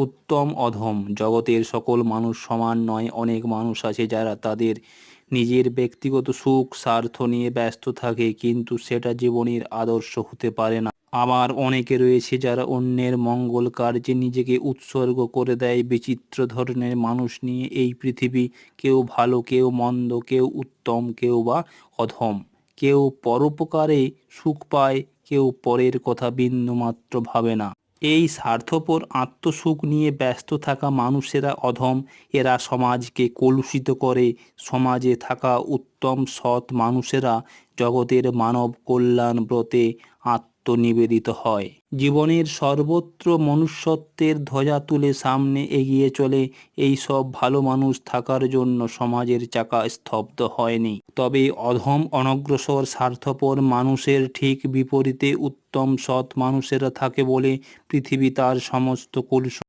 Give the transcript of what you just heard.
উত্তম অধম। জগতের সকল মানুষ সমান নয়, অনেক মানুষ আছে যারা তাদের নিজের ব্যক্তিগত সুখ, স্বার্থ নিয়ে ব্যস্ত থাকে, কিন্তু সেটা জীবনের আদর্শ হতে পারে না। আবার অনেকে রয়েছে যারা অন্যের মঙ্গল কার্যে নিজেকে উৎসর্গ করে দেয়। বিচিত্র ধরনের মানুষ নিয়ে এই পৃথিবী কেউ ভালো, কেউ মন্দ, কেউ উত্তম, কেউ বা অধম। কেউ পরোপকারে সুখ পায়, কেউ পরের কথা বিন্দুমাত্র ভাবে না। এই স্বার্থপর আত্মসুখ নিয়ে ব্যস্ত থাকা মানুষেরা অধম। এরা সমাজকে কলুষিত করে। সমাজে থাকা উত্তম সৎ মানুষেরা জগতের মানব কল্যাণ ব্রতে আত্মনিবেদিত হয়। জীবনের সর্বত্র মনুষ্যত্বের ধ্বজা তুলে সামনে এগিয়ে চলে, এই সব ভালো মানুষ থাকার জন্য সমাজের চাকা স্তব্ধ হয়নি। তবে অধম অনগ্রসর স্বার্থপর মানুষের ঠিক বিপরীতে উত্তম সৎ মানুষেরা থাকে বলে পৃথিবী তার সমস্ত কলুষ